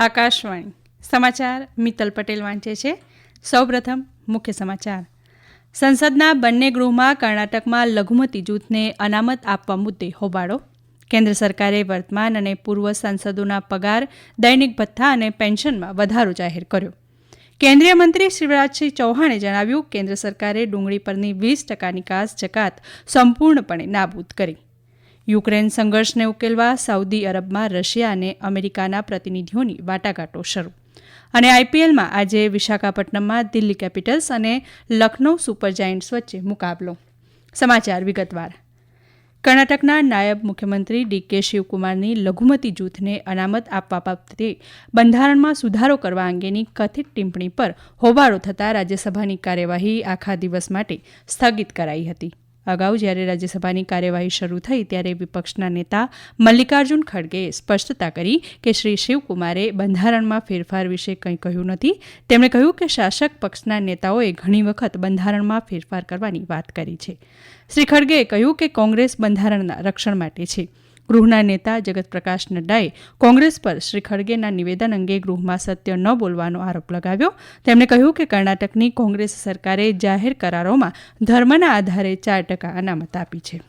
આકાશવાણી. સમાચાર મિત્તલ પટેલ વાંચે છે. સૌપ્રથમ મુખ્ય સમાચાર. સંસદના બંને ગૃહમાં કર્ણાટકમાં લઘુમતી જૂથને અનામત આપવા મુદ્દે હોબાળો. કેન્દ્ર સરકારે વર્તમાન અને પૂર્વ સાંસદોના પગાર, દૈનિક ભથ્થા અને પેન્શનમાં વધારો જાહેર કર્યો. કેન્દ્રીય મંત્રી શિવરાજસિંહ ચૌહાણે જણાવ્યું, કેન્દ્ર સરકારે ડુંગળી પરની વીસ ટકા નિકાસ જકાત સંપૂર્ણપણે નાબૂદ કરી. યુક્રેન સંઘર્ષને ઉકેલવા સાઉદી અરબમાં રશિયા અને અમેરિકાના પ્રતિનિધિઓની વાટાઘાટો શરૂ. અને આઈપીએલમાં આજે વિશાખાપટ્ટનમમાં દિલ્હી કેપિટલ્સ અને લખનૌ સુપર જાયન્ટ્સ વચ્ચે મુકાબલો. સમાચાર વિગતવાર. કર્ણાટકના નાયબ મુખ્યમંત્રી ડી કે શિવકુમારની લઘુમતી જૂથને અનામત આપવા બાબતે બંધારણમાં સુધારો કરવા અંગેની કથિત ટિપ્પણી પર હોબાળો થતાં રાજ્યસભાની કાર્યવાહી આખા દિવસ માટે સ્થગિત કરાઈ હતી. અગાઉ જ્યારે રાજ્યસભાની કાર્યવાહી શરૂ થઈ ત્યારે વિપક્ષના નેતા મલ્લિકાર્જુન ખડગેએ સ્પષ્ટતા કરી કે શ્રી શિવકુમારે બંધારણમાં ફેરફાર વિશે કંઈ કહ્યું નથી. તેમણે કહ્યું કે શાસક પક્ષના નેતાઓએ ઘણી વખત બંધારણમાં ફેરફાર કરવાની વાત કરી છે. શ્રી ખડગેએ કહ્યું કે કોંગ્રેસ બંધારણના રક્ષણ માટે છે. ગૃહના નેતા જગત પ્રકાશ નડ્ડાએ કોંગ્રેસ પર શ્રી ખડગેના નિવેદન અંગે ગૃહમાં સત્ય ન બોલવાનો આરોપ લગાવ્યો. તેમણે કહ્યું કે કર્ણાટકની કોંગ્રેસ સરકારે જાહેર કરારોમાં ધર્મના આધારે ચાર ટકા અનામત આપી છે.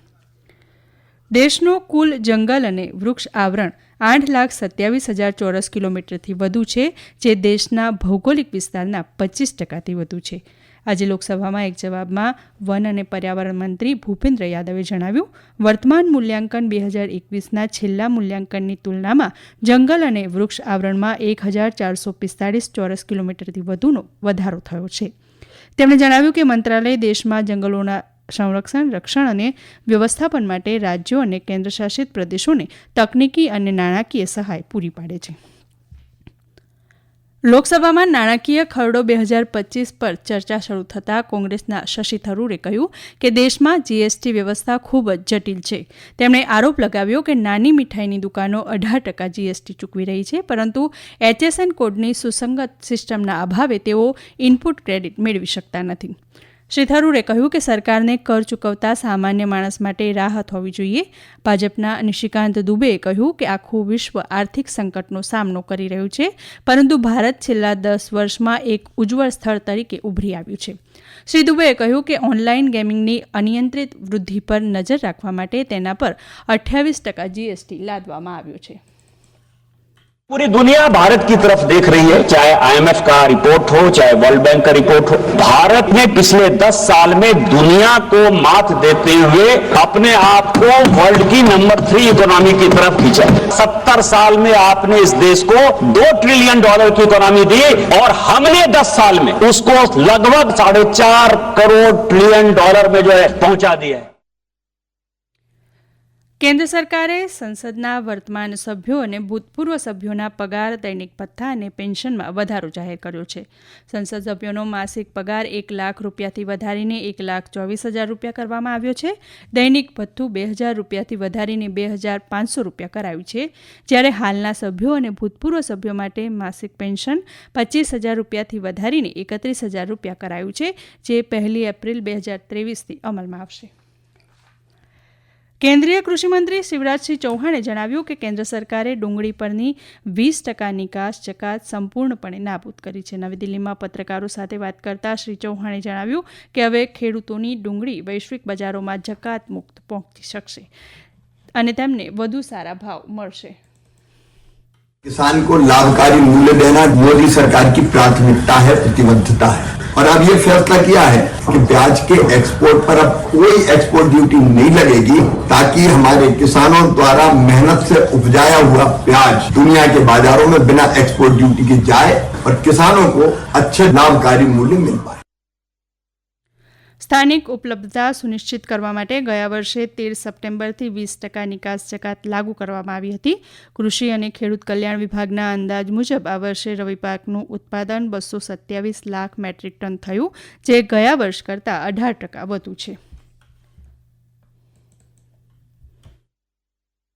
દેશનું કુલ જંગલ અને વૃક્ષ આવરણ આઠ લાખ સત્યાવીસ હજાર ચોરસ કિલોમીટરથી વધુ છે, જે દેશના ભૌગોલિક વિસ્તારના પચીસ ટકાથી વધુ છે. આજે લોકસભામાં એક જવાબમાં વન અને પર્યાવરણ મંત્રી ભૂપેન્દ્ર યાદવે જણાવ્યું, વર્તમાન મૂલ્યાંકન બે હજાર એકવીસના છેલ્લા મૂલ્યાંકનની તુલનામાં જંગલ અને વૃક્ષ આવરણમાં એક હજાર ચારસો પિસ્તાળીસ ચોરસ કિલોમીટરથી વધુનો વધારો થયો છે. તેમણે જણાવ્યું કે મંત્રાલય દેશમાં જંગલોના સંરક્ષણ, રક્ષણ અને વ્યવસ્થાપન માટે રાજ્યો અને કેન્દ્રશાસિત પ્રદેશોને તકનીકી અને નાણાકીય સહાય પૂરી પાડે છે. લોકસભામાં નાણાકીય ખરડો બે હજાર પચીસ પર ચર્ચા શરૂ થતાં કોંગ્રેસના શશી થરૂરે કહ્યું કે દેશમાં જીએસટી વ્યવસ્થા ખૂબ જ જટિલ છે. તેમણે આરોપ લગાવ્યો કે નાની મીઠાઈની દુકાનો અઢાર ટકા જીએસટી ચૂકવી રહી છે, પરંતુ એચએસએન કોડની સુસંગત સિસ્ટમના અભાવે તેઓ ઇનપુટ ક્રેડિટ મેળવી શકતા નથી. શ્રી થરૂરે કહ્યું કે સરકારને કર ચૂકવતા સામાન્ય માણસ માટે રાહત હોવી જોઈએ. ભાજપના નિશિકાંત દુબેએ કહ્યું કે આખું વિશ્વ આર્થિક સંકટનો સામનો કરી રહ્યું છે, પરંતુ ભારત છેલ્લા દસ વર્ષમાં એક ઉજ્જવળ સ્થળ તરીકે ઉભરી આવ્યું છે. શ્રી દુબેએ કહ્યું કે ઓનલાઈન ગેમિંગની અનિયંત્રિત વૃદ્ધિ પર નજર રાખવા માટે તેના પર અઠ્યાવીસ ટકા જીએસટી લાદવામાં આવ્યો છે. पूरी दुनिया भारत की तरफ़ देख रही है, चाहे आईएमएफ का रिपोर्ट हो, चाहे वर्ल्ड बैंक का रिपोर्ट हो। भारत ने पिछले 10 साल में दुनिया को मात देते हुए अपने आप को वर्ल्ड की नंबर थ्री इकोनॉमी की तरफ़ खींचा। सत्तर साल में आपने इस देश को दो ट्रिलियन डॉलर की इकोनॉमी दी और हमने 10 साल में उसको लगभग साढ़े चार करोड़ ट्रिलियन डॉलर में जो है पहुँचा दिया है। કેન્દ્ર સરકારે સંસદના વર્તમાન સભ્યો અને ભૂતપૂર્વ સભ્યોના પગાર, દૈનિક ભથ્થા અને પેન્શનમાં વધારો જાહેર કર્યો છે. સંસદ સભ્યોનો માસિક પગાર એક લાખ રૂપિયાથી વધારીને એક લાખ ચોવીસ હજાર રૂપિયા કરવામાં આવ્યો છે. દૈનિક ભથ્થું બે હજાર રૂપિયાથી વધારીને બે હજાર પાંચસો રૂપિયા કરાયું છે. જ્યારે હાલના સભ્યો અને ભૂતપૂર્વ સભ્યો માટે માસિક પેન્શન પચીસ હજાર રૂપિયાથી વધારીને એકત્રીસ હજાર રૂપિયા કરાયું છે, જે પહેલી એપ્રિલ બે હજાર ત્રેવીસથી અમલમાં આવશે. કેન્દ્રીય કૃષિમંત્રી શિવરાજસિંહ ચૌહાણે જણાવ્યું કે કેન્દ્ર સરકારે ડુંગળી પરની વીસ ટકા નિકાસ જકાત સંપૂર્ણપણે નાબૂદ કરી છે નવી દિલ્હીમાં પત્રકારો સાથે વાત કરતા શ્રી ચૌહાણે જણાવ્યું કે હવે ખેડૂતોની ડુંગળી વૈશ્વિક બજારોમાં જકાત મુક્ત પહોંચી શકશે અને તેમને વધુ સારા ભાવ મળશે किसान को लाभकारी मूल्य देना मोदी सरकार की प्राथमिकता है प्रतिबद्धता है और अब ये फैसला किया है कि प्याज के एक्सपोर्ट पर अब कोई एक्सपोर्ट ड्यूटी नहीं लगेगी, ताकि हमारे किसानों द्वारा मेहनत से उपजाया हुआ प्याज दुनिया के बाजारों में बिना एक्सपोर्ट ड्यूटी के जाए और किसानों को अच्छे लाभकारी मूल्य मिल पाए। સ્થાનિક ઉપલબ્ધતા સુનિશ્ચિત કરવા માટે ગયા વર્ષે તેર સપ્ટેમ્બરથી વીસ ટકા નિકાસ જકાત લાગુ કરવામાં આવી હતી. કૃષિ અને ખેડૂત કલ્યાણ વિભાગના અંદાજ મુજબ આ વર્ષે રવિ પાકનું ઉત્પાદન બસો સત્યાવીસ લાખ મેટ્રિક ટન થયું, જે ગયા વર્ષ કરતાં અઢાર ટકા વધુ છે.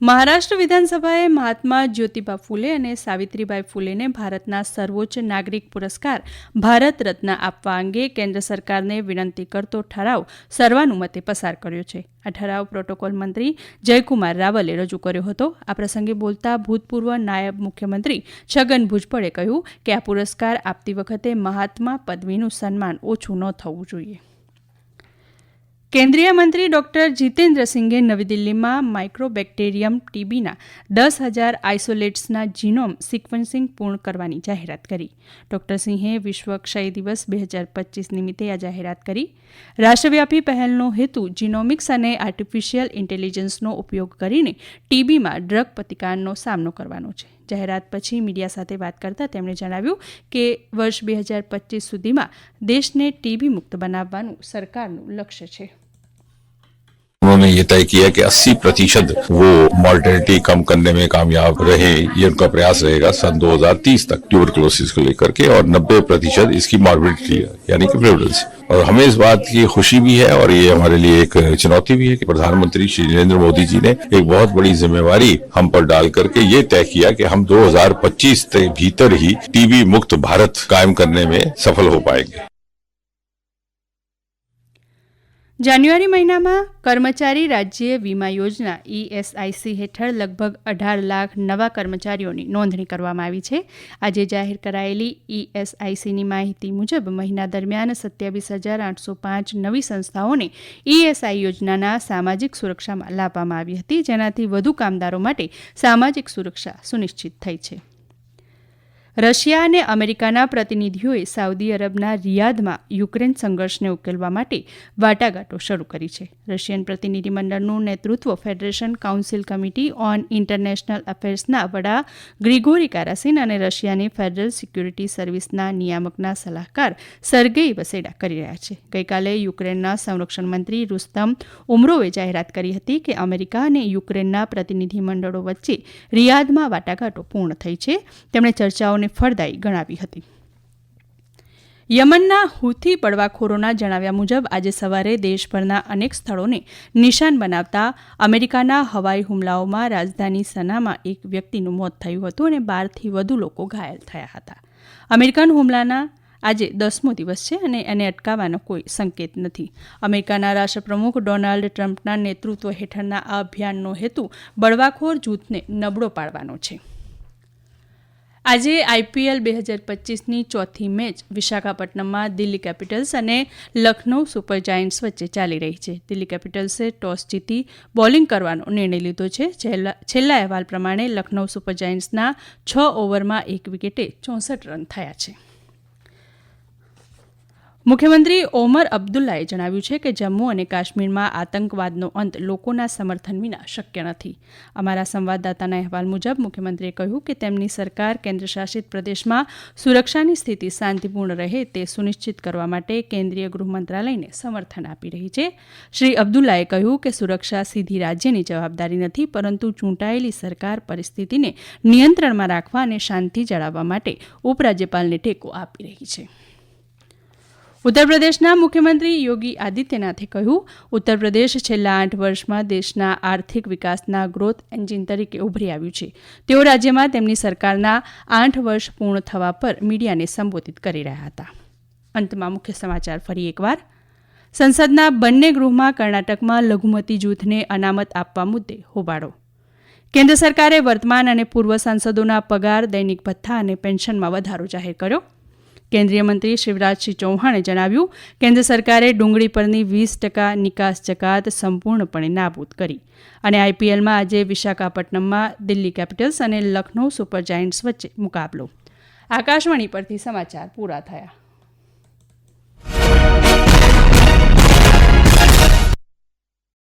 મહારાષ્ટ્ર વિધાનસભાએ મહાત્મા જ્યોતિબા ફૂલે અને સાવિત્રીબાઈ ફૂલેને ભારતના સર્વોચ્ચ નાગરિક પુરસ્કાર ભારત રત્ન આપવા અંગે કેન્દ્ર સરકારને વિનંતી કરતો ઠરાવ સર્વાનુમતે પસાર કર્યો છે. આ ઠરાવ પ્રોટોકોલ મંત્રી જયકુમાર રાવલે રજૂ કર્યો હતો. આ પ્રસંગે બોલતા ભૂતપૂર્વ નાયબ મુખ્યમંત્રી છગન ભુજબળે કહ્યું કે આ પુરસ્કાર આપતી વખતે મહાત્મા પદવીનું સન્માન ઓછું ન થવું જોઈએ. કેન્દ્રીય મંત્રી ડોક્ટર જીતેન્દ્ર સિંઘે નવી દિલ્હીમાં માઇક્રોબેક્ટેરિયમ ટીબીના દસ હજાર આઇસોલેટ્સના જીનોમ સિક્વન્સિંગ પૂર્ણ કરવાની જાહેરાત કરી. ડોક્ટર સિંહે વિશ્વ ક્ષય દિવસ બે હજાર પચીસ નિમિત્તે આ જાહેરાત કરી. રાષ્ટ્રવ્યાપી પહેલનો હેતુ જીનોમિક્સ અને આર્ટિફિશિયલ ઇન્ટેલિજન્સનો ઉપયોગ કરીને ટીબીમાં ડ્રગ પ્રતિકારનો સામનો કરવાનો છે. જાહેરાત પછી મીડિયા સાથે વાત કરતાં તેમણે જણાવ્યું કે વર્ષ બે હજાર પચીસ સુધીમાં દેશને ટીબી મુક્ત બનાવવાનું સરકારનું લક્ષ્ય છે. उन्होंने ये तय किया कि 80 प्रतिशत वो मॉर्टेलिटी कम करने में कामयाब रहे। ये उनका प्रयास रहेगा सन 2030 तक ट्यूबरकुलोसिस को लेकर के और 90 प्रतिशत इसकी मॉर्बिडिटी है यानी कि प्रेवलेंस और हमें इस बात की खुशी भी है और ये हमारे लिए एक चुनौती भी है कि प्रधानमंत्री श्री नरेंद्र मोदी जी ने एक बहुत बड़ी जिम्मेवारी हम पर डाल करके ये तय किया कि हम 2025 के भीतर ही टीबी मुक्त भारत कायम करने में सफल हो पाएँगे। જાન્યુઆરી મહિનામાં કર્મચારી રાજ્ય વીમા યોજના ઈએસઆઈસી હેઠળ લગભગ અઢાર લાખ નવા કર્મચારીઓની નોંધણી કરવામાં આવી છે. આજે જાહેર કરાયેલી ઈએસઆઈસીની માહિતી મુજબ મહિના દરમિયાન સત્યાવીસ હજાર આઠસો પાંચ નવી સંસ્થાઓને ઈએસઆઈ યોજનાના સામાજિક સુરક્ષામાં લાવવામાં આવી હતી, જેનાથી વધુ કામદારો માટે સામાજિક સુરક્ષા સુનિશ્ચિત થઈ છે. રશિયા અને અમેરિકાના પ્રતિનિધિઓએ સાઉદી અરબના રિયાદમાં યુક્રેન સંઘર્ષને ઉકેલવા માટે વાટાઘાટો શરૂ કરી છે. રશિયન પ્રતિનિધિમંડળનું નેતૃત્વ federation council committee on international અફેર્સના વડા ગ્રિગોરી કારાસિન અને રશિયાની ફેડરલ સિક્યુરિટી સર્વિસના નિયામકના સલાહકાર સર્ગેઈ વસેડા કરી રહ્યા છે. ગઈકાલે યુક્રેનના સંરક્ષણ મંત્રી રુસ્તમ ઉમરોવે જાહેરાત કરી હતી કે અમેરિકા અને યુક્રેનના પ્રતિનિધિમંડળો વચ્ચે રિયાદમાં વાટાઘાટો પૂર્ણ થઈ છે. તેમણે ચર્ચાઓને ફળદાયી ગણાવી હતી. યમનના હુથી બળવાખોરોના જણાવ્યા મુજબ આજે સવારે દેશભરના અનેક સ્થળોને નિશાન બનાવતા અમેરિકાના હવાઈ હુમલાઓમાં રાજધાની સનામાં એક વ્યક્તિનું મોત થયું હતું અને બારથી વધુ લોકો ઘાયલ થયા હતા. અમેરિકન હુમલાના આજે દસમો દિવસ છે અને એને અટકાવવાનો કોઈ સંકેત નથી. અમેરિકાના રાષ્ટ્રપ્રમુખ ડોનાલ્ડ ટ્રમ્પના નેતૃત્વ હેઠળના આ અભિયાનનો હેતુ બળવાખોર જૂથને નબળો પાડવાનો છે. આજે આઈપીએલ બે હજાર પચીસની ચોથી મેચ વિશાખાપટ્ટનમમાં દિલ્હી કેપિટલ્સ અને લખનૌ સુપર જાયન્ટ્સ વચ્ચે ચાલી રહી છે. દિલ્હી કેપિટલ્સે ટોસ જીતી બોલિંગ કરવાનો નિર્ણય લીધો છે. છેલ્લા અહેવાલ પ્રમાણે લખનૌ સુપર જાયન્ટ્સના છ ઓવરમાં એક વિકેટે ચોસઠ રન થયા છે. મુખ્યમંત્રી ઓમર અબ્દુલ્લાએ જણાવ્યું છે કે જમ્મુ અને કાશ્મીરમાં આતંકવાદનો અંત લોકોના સમર્થન વિના શક્ય નથી. અમારા સંવાદદાતાના અહેવાલ મુજબ મુખ્યમંત્રીએ કહ્યું કે તેમની સરકાર કેન્દ્રશાસિત પ્રદેશમાં સુરક્ષાની સ્થિતિ શાંતિપૂર્ણ રહે તે સુનિશ્ચિત કરવા માટે કેન્દ્રીય ગૃહ મંત્રાલયને સમર્થન આપી રહી છે. શ્રી અબ્દુલ્લાએ કહ્યું કે સુરક્ષા સીધી રાજ્યની જવાબદારી નથી, પરંતુ ચૂંટાયેલી સરકાર પરિસ્થિતિને નિયંત્રણમાં રાખવા અને શાંતિ જાળવવા માટે ઉપરાજ્યપાલને ટેકો આપી રહી છે. ઉત્તર પ્રદેશના મુખ્યમંત્રી યોગી આદિત્યનાથે કહ્યું ઉત્તર પ્રદેશ છેલ્લા આઠ વર્ષમાં દેશના આર્થિક વિકાસના ગ્રોથ એન્જિન તરીકે ઉભરી આવ્યું છે. તેઓ રાજ્યમાં તેમની સરકારના આઠ વર્ષ પૂર્ણ થવા પર મીડિયાને સંબોધિત કરી રહ્યા હતા. અંતમાં મુખ્ય સમાચાર ફરી એકવાર. સંસદના બંને ગૃહમાં કર્ણાટકમાં લઘુમતી જૂથને અનામત આપવા મુદ્દે હોબાળો. કેન્દ્ર સરકારે વર્તમાન અને પૂર્વ સાંસદોના પગાર, દૈનિક ભથ્થા અને પેન્શનમાં વધારો જાહેર કર્યો. કેન્દ્રીય મંત્રી શિવરાજસિંહ ચૌહાણે જણાવ્યું, કેન્દ્ર સરકારે ડુંગળી પરની વીસ ટકા નિકાસ જકાત સંપૂર્ણપણે નાબૂદ કરી. અને આઈપીએલમાં આજે વિશાખાપટ્ટનમમાં દિલ્હી કેપિટલ્સ અને લખનૌ સુપર જાયન્ટ્સ વચ્ચે મુકાબલો. આકાશવાણી પરથી સમાચાર પૂરા થયા.